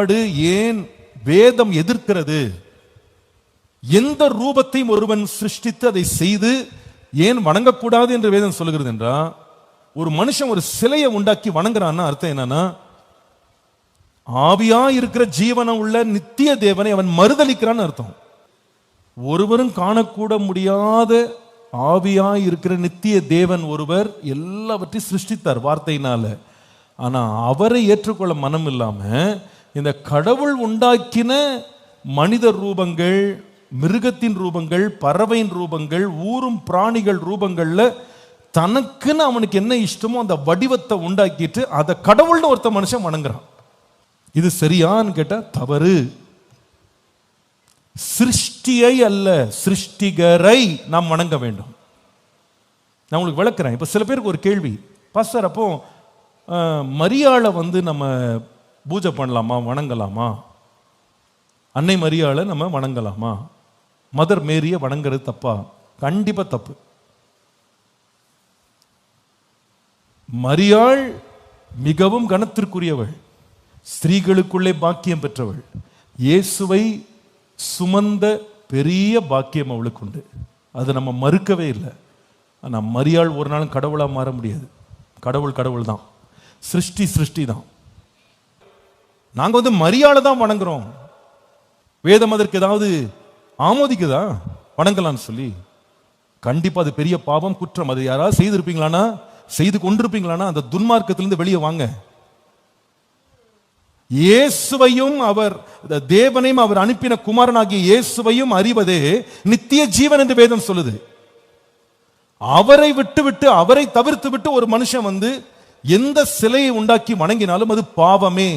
பாடு ஏன் வேதம் எதிர்க்கிறது? எந்த ரூபத்தையும் ஒருவன் சிருஷ்டித்து அதை செய்து ஏன் வணங்கக்கூடாது என்று வேதம் சொல்லுகிறது என்றா? ஒரு மனுஷன் ஒரு சிலையை உண்டாக்கி வணங்குறான்னா அர்த்தம் என்னன்னா ஆவியா இருக்கிற ஜீவனம் உள்ள நித்திய தேவனை அவன் மறுதளிக்கிறான்னு அர்த்தம். ஒருவரும் காணக்கூட முடியாத ஆவியா இருக்கிற நித்திய தேவன் ஒருவர் எல்லாவற்றையும் சிருஷ்டித்தார் வார்த்தையினால. ஆனா அவரை ஏற்றுக்கொள்ள மனம் இல்லாம இந்த கடவுள் உண்டாக்கின மனித ரூபங்கள் மிருகத்தின் ரூபங்கள் பறவையின் ரூபங்கள் ஊரும் பிராணிகள் ரூபங்களில் தனக்குன்னு அவனுக்கு என்ன இஷ்டமோ அந்த வடிவத்தை உண்டாக்கிட்டு அதை கடவுள்னு ஒருத்த மனுஷன் வணங்குறான். இது சரியான்னு கேட்டால் தவறு. சிருஷ்டியை அல்ல சிருஷ்டிகரை நாம் வணங்க வேண்டும். நான் உங்களுக்கு விளக்குறேன். இப்போ சில பேருக்கு ஒரு கேள்வி. பாஸ்டர் அப்போ மரியாதை மரியாளை வந்து நம்ம பூஜை பண்ணலாமா வணங்கலாமா? அன்னை மரியாளை நம்ம வணங்கலாமா? மதர் மேரியை வணங்குறது தப்பா? கண்டிப்பாக தப்பு. மரியாள் மிகவும் கனத்திற்குரியவள். ஸ்திரீகளுக்குள்ளே பாக்கியம் பெற்றவள். இயேசுவை சுமந்த பெரிய பாக்கியம் அவளுக்கு உண்டு. அது நம்ம மறுக்கவே இல்லை. ஆனால் மரியாள் ஒரு நாளும் கடவுளாக மாற முடியாது. கடவுள் கடவுள் தான் சிருஷ்டி சிருஷ்டி தான் நாங்க வந்து மரியாதை தான் வணங்குறோம். வேதம் அதற்கு ஏதாவது ஆமோதிக்குதா? வணங்கலாம்னு சொல்லி. கண்டிப்பா அது பெரிய பாவம் குற்றம். அது யாராவது செய்திருப்பீங்களானா செய்து கொண்டிருப்பீங்களானா அந்த துன்மார்க்கத்திலிருந்து வெளியே வாங்க. இயேசுவையும் அவர் இந்த தேவனையும் அவர் அனுப்பின குமாரனாகிய இயேசுவையும் அறிவதே நித்திய ஜீவன் என்று வேதம் சொல்லுது. அவரை விட்டு விட்டு அவரை தவிர்த்து விட்டு ஒரு மனுஷன் வந்து எந்த சிலையை உண்டாக்கி வணங்கினாலும் அது பாவமே.